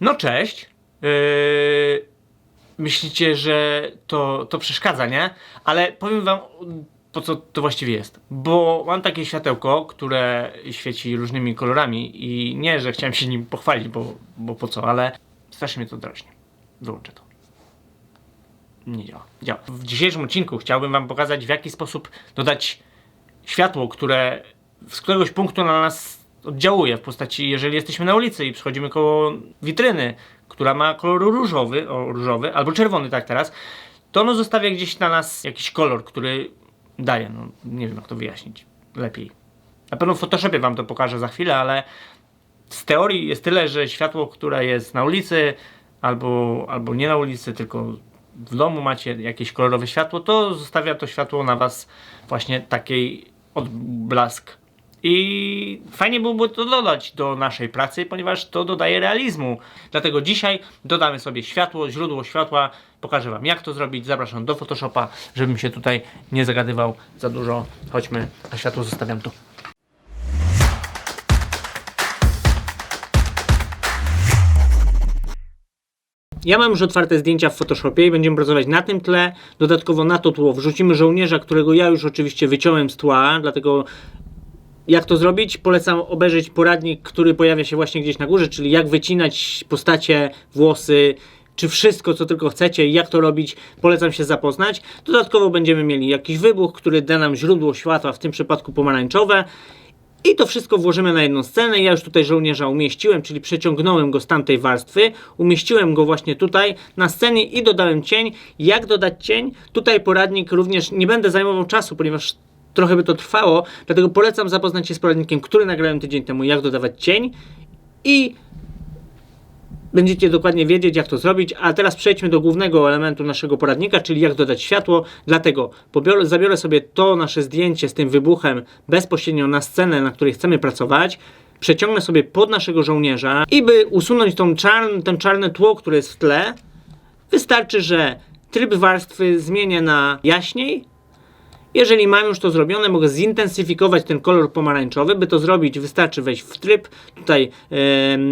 No cześć. Yy, myślicie, że to, to przeszkadza, nie? Ale powiem wam, po co to właściwie jest. Bo mam takie światełko, które świeci różnymi kolorami i nie, że chciałem się nim pochwalić, bo, bo po co, ale strasznie mnie to drażni. Wyłączę to. Nie działa. Działa. W dzisiejszym odcinku chciałbym wam pokazać, w jaki sposób dodać światło, które z któregoś punktu na nas oddziałuje w postaci, jeżeli jesteśmy na ulicy i przychodzimy koło witryny, która ma kolor różowy, o różowy, albo czerwony tak teraz, to ono zostawia gdzieś na nas jakiś kolor, który daje, no nie wiem jak to wyjaśnić lepiej. Na pewno w Photoshopie wam to pokażę za chwilę, ale z teorii jest tyle, że światło, które jest na ulicy, albo, albo nie na ulicy, tylko w domu macie jakieś kolorowe światło, to zostawia to światło na was właśnie takiej odblask. I fajnie byłoby to dodać do naszej pracy, ponieważ to dodaje realizmu. Dlatego dzisiaj dodamy sobie światło, źródło światła. Pokażę Wam jak to zrobić. Zapraszam do Photoshopa, żebym się tutaj nie zagadywał za dużo. Chodźmy, a światło zostawiam tu. Ja mam już otwarte zdjęcia w Photoshopie i będziemy pracować na tym tle. Dodatkowo na to tło wrzucimy żołnierza, którego ja już oczywiście wyciąłem z tła, dlatego jak to zrobić? Polecam obejrzeć poradnik, który pojawia się właśnie gdzieś na górze, czyli jak wycinać postacie, włosy, czy wszystko, co tylko chcecie, jak to robić, polecam się zapoznać. Dodatkowo będziemy mieli jakiś wybuch, który da nam źródło światła, w tym przypadku pomarańczowe. I to wszystko włożymy na jedną scenę. Ja już tutaj żołnierza umieściłem, czyli przeciągnąłem go z tamtej warstwy. Umieściłem go właśnie tutaj na scenie i dodałem cień. Jak dodać cień? Tutaj poradnik również nie będę zajmował czasu, ponieważ trochę by to trwało, dlatego polecam zapoznać się z poradnikiem, który nagrałem tydzień temu, jak dodawać cień i będziecie dokładnie wiedzieć, jak to zrobić. A teraz przejdźmy do głównego elementu naszego poradnika, czyli jak dodać światło. Dlatego pobiorę, zabiorę sobie to nasze zdjęcie z tym wybuchem bezpośrednio na scenę, na której chcemy pracować. Przeciągnę sobie pod naszego żołnierza i by usunąć tą czarn, ten czarne tło, które jest w tle, wystarczy, że tryb warstwy zmienię na jaśniej, jeżeli mam już to zrobione, mogę zintensyfikować ten kolor pomarańczowy. By to zrobić, wystarczy wejść w tryb, tutaj yy,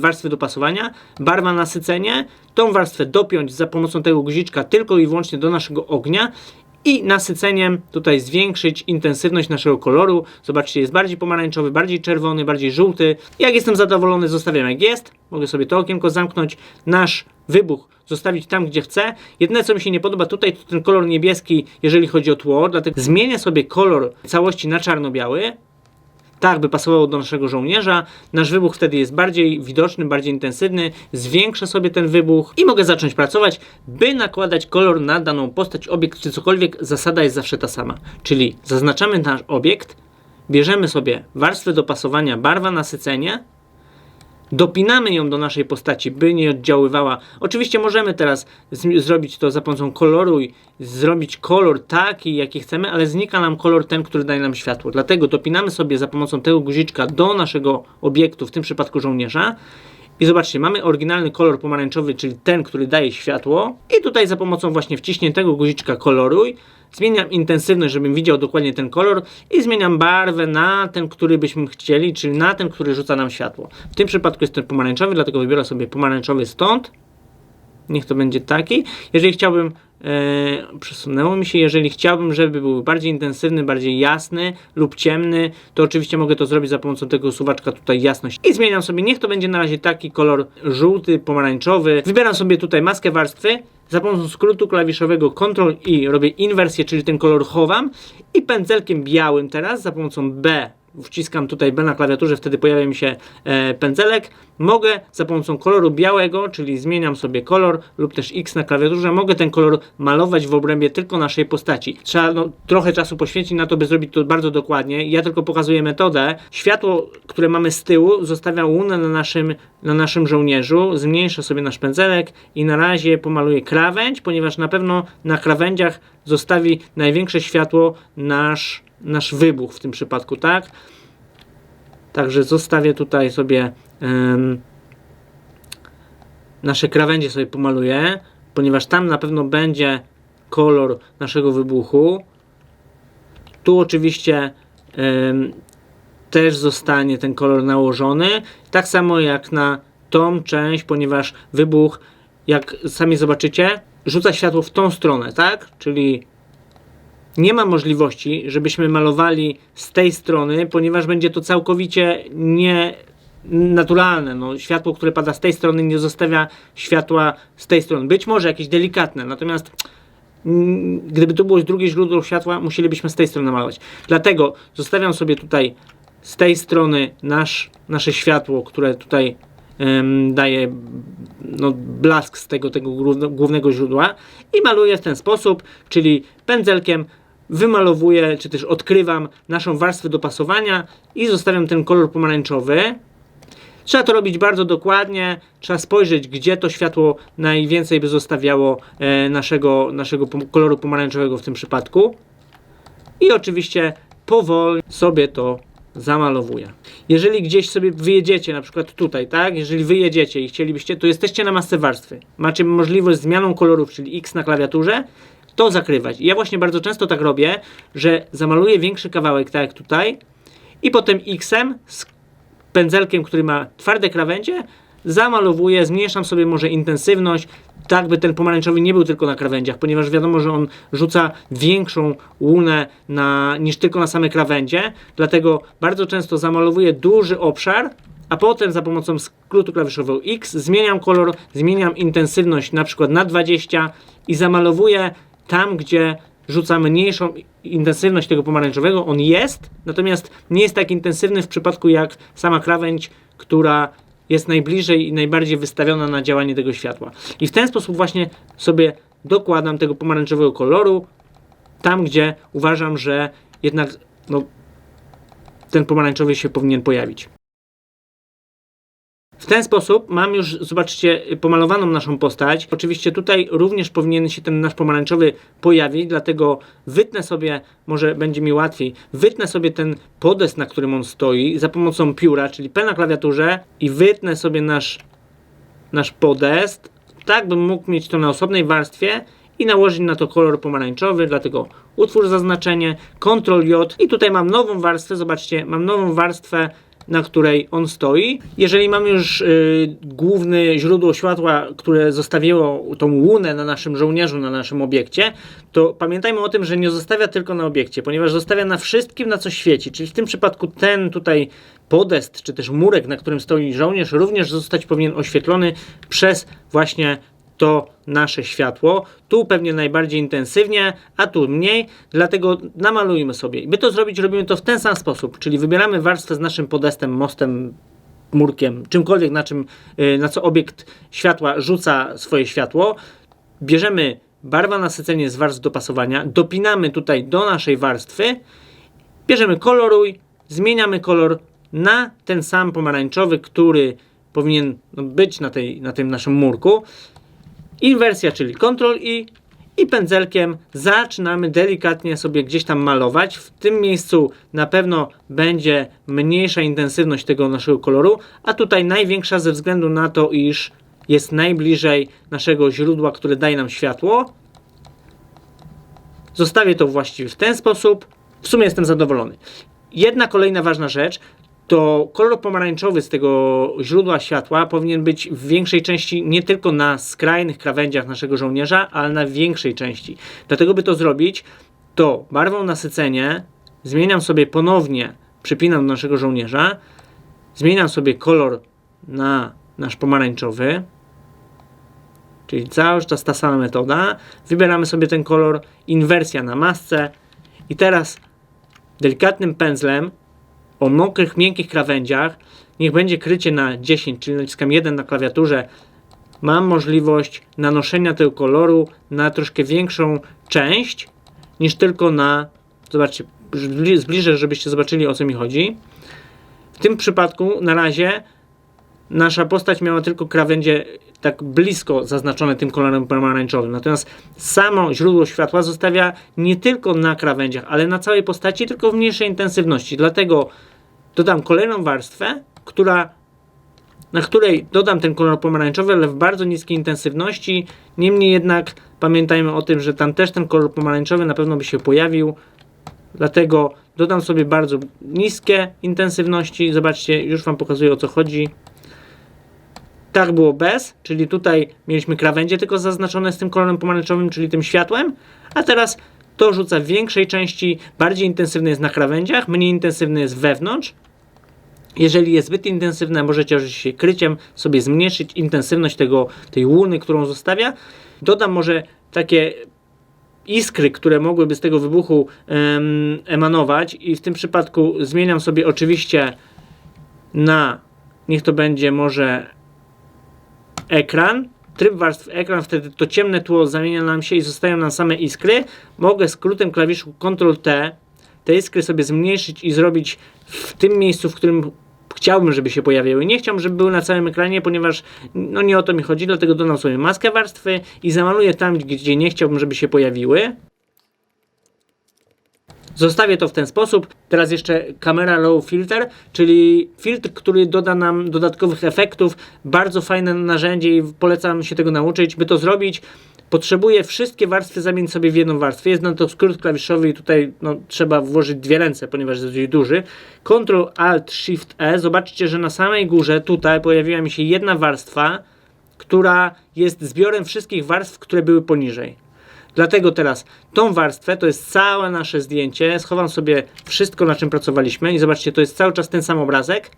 warstwy dopasowania, barwa nasycenie, tą warstwę dopiąć za pomocą tego guziczka tylko i wyłącznie do naszego ognia i nasyceniem tutaj zwiększyć intensywność naszego koloru. Zobaczcie, jest bardziej pomarańczowy, bardziej czerwony, bardziej żółty. Jak jestem zadowolony, zostawiam jak jest. Mogę sobie to okienko zamknąć. Nasz wybuch zostawić tam, gdzie chcę. Jedyne, co mi się nie podoba tutaj, to ten kolor niebieski, jeżeli chodzi o tło, dlatego zmienię sobie kolor całości na czarno-biały, tak by pasowało do naszego żołnierza. Nasz wybuch wtedy jest bardziej widoczny, bardziej intensywny. Zwiększę sobie ten wybuch i mogę zacząć pracować, by nakładać kolor na daną postać, obiekt czy cokolwiek. Zasada jest zawsze ta sama. Czyli zaznaczamy nasz obiekt, bierzemy sobie warstwę dopasowania, barwa nasycenia, dopinamy ją do naszej postaci, by nie oddziaływała. Oczywiście możemy teraz zrobić to za pomocą koloru i zrobić kolor taki, jaki chcemy, ale znika nam kolor ten, który daje nam światło. Dlatego dopinamy sobie za pomocą tego guziczka do naszego obiektu, w tym przypadku żołnierza. I zobaczcie, mamy oryginalny kolor pomarańczowy, czyli ten, który daje światło. I tutaj za pomocą właśnie wciśniętego guziczka koloruj Zmieniam intensywność, żebym widział dokładnie ten kolor i zmieniam barwę na ten, który byśmy chcieli, czyli na ten, który rzuca nam światło. W tym przypadku jest ten pomarańczowy, dlatego wybiorę sobie pomarańczowy stąd. Niech to będzie taki. Jeżeli chciałbym, e, przesunęło mi się, jeżeli chciałbym, żeby był bardziej intensywny, bardziej jasny lub ciemny, to oczywiście mogę to zrobić za pomocą tego suwaczka tutaj jasność. I zmieniam sobie, niech to będzie na razie taki kolor żółty, pomarańczowy. Wybieram sobie tutaj maskę warstwy za pomocą skrótu klawiszowego Ctrl i robię inwersję, czyli ten kolor chowam i pędzelkiem białym teraz za pomocą B wciskam tutaj B na klawiaturze, wtedy pojawia mi się e, pędzelek. Mogę za pomocą koloru białego, czyli zmieniam sobie kolor lub też X na klawiaturze, mogę ten kolor malować w obrębie tylko naszej postaci. Trzeba no, trochę czasu poświęcić na to, by zrobić to bardzo dokładnie. Ja tylko pokazuję metodę. Światło, które mamy z tyłu, zostawia łunę na naszym, na naszym żołnierzu. Zmniejszę sobie nasz pędzelek i na razie pomaluję krawędź, ponieważ na pewno na krawędziach zostawi największe światło nasz nasz wybuch w tym przypadku, tak? Także zostawię tutaj sobie nasze krawędzie sobie pomaluję, ponieważ tam na pewno będzie kolor naszego wybuchu. Tu oczywiście też zostanie ten kolor nałożony, tak samo jak na tą część, ponieważ wybuch, jak sami zobaczycie, rzuca światło w tą stronę, tak? Czyli nie ma możliwości, żebyśmy malowali z tej strony, ponieważ będzie to całkowicie nie naturalne. No, światło, które pada z tej strony, nie zostawia światła z tej strony. Być może jakieś delikatne, natomiast gdyby tu było drugie źródło światła, musielibyśmy z tej strony malować. Dlatego zostawiam sobie tutaj z tej strony nasz, nasze światło, które tutaj em, daje no, blask z tego, tego głównego źródła i maluję w ten sposób, czyli pędzelkiem wymalowuję, czy też odkrywam naszą warstwę dopasowania i zostawiam ten kolor pomarańczowy. Trzeba to robić bardzo dokładnie, trzeba spojrzeć, gdzie to światło najwięcej by zostawiało e, naszego, naszego koloru pomarańczowego w tym przypadku. I oczywiście powoli sobie to zamalowuję. Jeżeli gdzieś sobie wyjedziecie, na przykład tutaj, tak? Jeżeli wyjedziecie i chcielibyście, to jesteście na masce warstwy. Macie możliwość zmianą kolorów, czyli X na klawiaturze, to zakrywać. I ja właśnie bardzo często tak robię, że zamaluję większy kawałek, tak jak tutaj, i potem X-em z pędzelkiem, który ma twarde krawędzie, zamalowuję, zmniejszam sobie może intensywność, tak by ten pomarańczowy nie był tylko na krawędziach, ponieważ wiadomo, że on rzuca większą łunę na, niż tylko na same krawędzie, dlatego bardzo często zamalowuję duży obszar, a potem za pomocą skrótu klawiszowego X zmieniam kolor, zmieniam intensywność na przykład na 20 i zamalowuję tam, gdzie rzuca mniejszą intensywność tego pomarańczowego. On jest, natomiast nie jest tak intensywny w przypadku jak sama krawędź, która jest najbliżej i najbardziej wystawiona na działanie tego światła. I w ten sposób właśnie sobie dokładam tego pomarańczowego koloru tam, gdzie uważam, że jednak no, ten pomarańczowy się powinien pojawić. W ten sposób mam już, zobaczcie, pomalowaną naszą postać. Oczywiście tutaj również powinien się ten nasz pomarańczowy pojawić, dlatego wytnę sobie, może będzie mi łatwiej, wytnę sobie ten podest, na którym on stoi za pomocą pióra, czyli P na klawiaturze i wytnę sobie nasz, nasz podest, tak bym mógł mieć to na osobnej warstwie i nałożyć na to kolor pomarańczowy, dlatego utwórz zaznaczenie, Ctrl J i tutaj mam nową warstwę, zobaczcie, mam nową warstwę na której on stoi. Jeżeli mamy już y, główne źródło światła, które zostawiło tą łunę na naszym żołnierzu, na naszym obiekcie, to pamiętajmy o tym, że nie zostawia tylko na obiekcie, ponieważ zostawia na wszystkim, na co świeci. Czyli w tym przypadku ten tutaj podest, czy też murek, na którym stoi żołnierz, również zostać powinien oświetlony przez właśnie to nasze światło. Tu pewnie najbardziej intensywnie, a tu mniej, dlatego namalujmy sobie. I by to zrobić, robimy to w ten sam sposób, czyli wybieramy warstwę z naszym podestem, mostem, murkiem, czymkolwiek, na, czym, y, na co obiekt światła rzuca swoje światło. Bierzemy barwa nasycenie z warstw dopasowania, dopinamy tutaj do naszej warstwy, bierzemy koloruj, zmieniamy kolor na ten sam pomarańczowy, który powinien być na, tej, na tym naszym murku. Inwersja, czyli Ctrl I i pędzelkiem zaczynamy delikatnie sobie gdzieś tam malować. W tym miejscu na pewno będzie mniejsza intensywność tego naszego koloru, a tutaj największa ze względu na to, iż jest najbliżej naszego źródła, które daje nam światło. Zostawię to właściwie w ten sposób. W sumie jestem zadowolony. Jedna kolejna ważna rzecz to kolor pomarańczowy z tego źródła światła powinien być w większej części nie tylko na skrajnych krawędziach naszego żołnierza, ale na większej części. Dlatego, by to zrobić, to barwą nasycenie zmieniam sobie ponownie, przypinam do naszego żołnierza, zmieniam sobie kolor na nasz pomarańczowy, czyli cały czas ta sama metoda. Wybieramy sobie ten kolor, inwersja na masce i teraz delikatnym pędzlem o mokrych, miękkich krawędziach, niech będzie krycie na 10, czyli naciskam 1 na klawiaturze, mam możliwość nanoszenia tego koloru na troszkę większą część niż tylko na, zobaczcie, zbli- zbliżę, żebyście zobaczyli o co mi chodzi. W tym przypadku na razie nasza postać miała tylko krawędzie tak blisko zaznaczone tym kolorem pomarańczowym. Natomiast samo źródło światła zostawia nie tylko na krawędziach, ale na całej postaci, tylko w mniejszej intensywności. Dlatego dodam kolejną warstwę, która, na której dodam ten kolor pomarańczowy, ale w bardzo niskiej intensywności. Niemniej jednak pamiętajmy o tym, że tam też ten kolor pomarańczowy na pewno by się pojawił. Dlatego dodam sobie bardzo niskie intensywności. Zobaczcie, już Wam pokazuję o co chodzi. Tak było bez, czyli tutaj mieliśmy krawędzie tylko zaznaczone z tym kolorem pomarańczowym, czyli tym światłem, a teraz to rzuca w większej części, bardziej intensywny jest na krawędziach, mniej intensywny jest wewnątrz. Jeżeli jest zbyt intensywne, możecie oczywiście kryciem sobie zmniejszyć intensywność tego, tej łuny, którą zostawia. Dodam może takie iskry, które mogłyby z tego wybuchu em, emanować i w tym przypadku zmieniam sobie oczywiście na, niech to będzie może ekran, tryb warstw ekran, wtedy to ciemne tło zamienia nam się i zostają nam same iskry. Mogę skrótem klawiszu Ctrl-T te iskry sobie zmniejszyć i zrobić w tym miejscu, w którym chciałbym, żeby się pojawiły. Nie chciałbym, żeby były na całym ekranie, ponieważ no nie o to mi chodzi, dlatego dodam sobie maskę warstwy i zamaluję tam, gdzie nie chciałbym, żeby się pojawiły. Zostawię to w ten sposób. Teraz jeszcze kamera low filter, czyli filtr, który doda nam dodatkowych efektów. Bardzo fajne narzędzie i polecam się tego nauczyć. By to zrobić, potrzebuję wszystkie warstwy zamienić sobie w jedną warstwę. Jest na to skrót klawiszowy i tutaj no, trzeba włożyć dwie ręce, ponieważ jest duży. Ctrl Alt Shift E. Zobaczcie, że na samej górze tutaj pojawiła mi się jedna warstwa, która jest zbiorem wszystkich warstw, które były poniżej. Dlatego teraz tą warstwę, to jest całe nasze zdjęcie, schowam sobie wszystko, na czym pracowaliśmy i zobaczcie, to jest cały czas ten sam obrazek,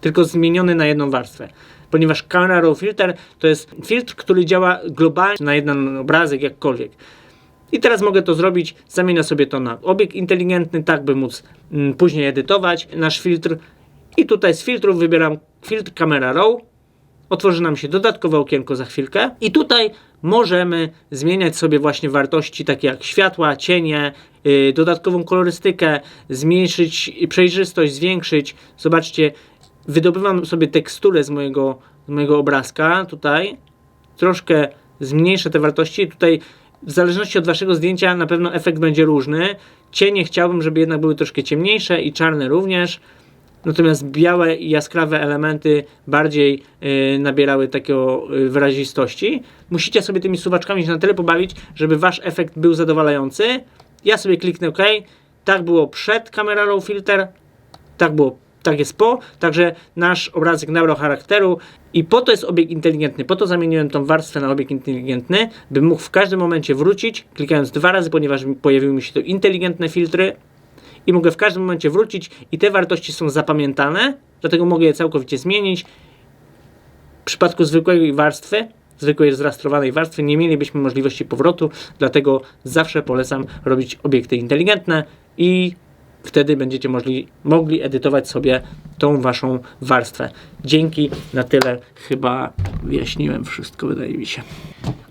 tylko zmieniony na jedną warstwę. Ponieważ Camera Raw Filter to jest filtr, który działa globalnie na jeden obrazek, jakkolwiek. I teraz mogę to zrobić, zamienię sobie to na obiekt inteligentny, tak by móc mm, później edytować nasz filtr. I tutaj z filtrów wybieram filtr Camera Raw, otworzy nam się dodatkowe okienko za chwilkę i tutaj możemy zmieniać sobie właśnie wartości takie jak światła, cienie, yy, dodatkową kolorystykę, zmniejszyć przejrzystość, zwiększyć. Zobaczcie, wydobywam sobie teksturę z mojego, z mojego obrazka tutaj, troszkę zmniejszę te wartości. Tutaj w zależności od waszego zdjęcia na pewno efekt będzie różny. Cienie chciałbym, żeby jednak były troszkę ciemniejsze i czarne również. Natomiast białe i jaskrawe elementy bardziej y, nabierały takiego y, wyrazistości. Musicie sobie tymi suwaczkami się na tyle pobawić, żeby wasz efekt był zadowalający. Ja sobie kliknę OK. Tak było przed Camera Raw Filter, tak było, tak jest po. Także nasz obrazek nabrał charakteru i po to jest obiekt inteligentny. Po to zamieniłem tą warstwę na obiekt inteligentny, by mógł w każdym momencie wrócić, klikając dwa razy, ponieważ pojawiły mi się tu inteligentne filtry i mogę w każdym momencie wrócić i te wartości są zapamiętane, dlatego mogę je całkowicie zmienić. W przypadku zwykłej warstwy, zwykłej zrastrowanej warstwy nie mielibyśmy możliwości powrotu, dlatego zawsze polecam robić obiekty inteligentne i wtedy będziecie mogli, mogli edytować sobie tą waszą warstwę. Dzięki, na tyle chyba wyjaśniłem wszystko, wydaje mi się.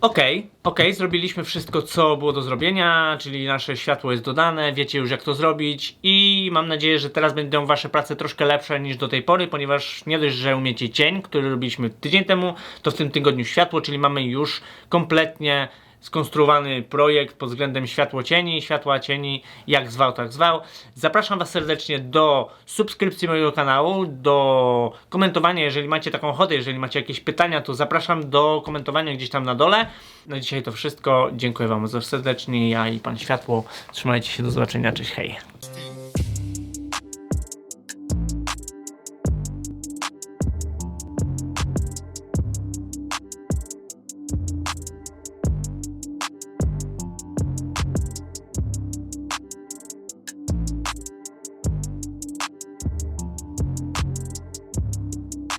Okej, okej, zrobiliśmy wszystko, co było do zrobienia, czyli nasze światło jest dodane, wiecie już jak to zrobić i mam nadzieję, że teraz będą wasze prace troszkę lepsze niż do tej pory, ponieważ nie dość, że umiecie cień, który robiliśmy tydzień temu, to w tym tygodniu światło, czyli mamy już kompletnie skonstruowany projekt pod względem światło-cieni, światła-cieni, jak zwał, tak zwał. Zapraszam Was serdecznie do subskrypcji mojego kanału, do komentowania, jeżeli macie taką ochotę, jeżeli macie jakieś pytania, to zapraszam do komentowania gdzieś tam na dole. Na dzisiaj to wszystko. Dziękuję Wam bardzo serdecznie. Ja i Pan Światło. Trzymajcie się, do zobaczenia. Cześć, hej.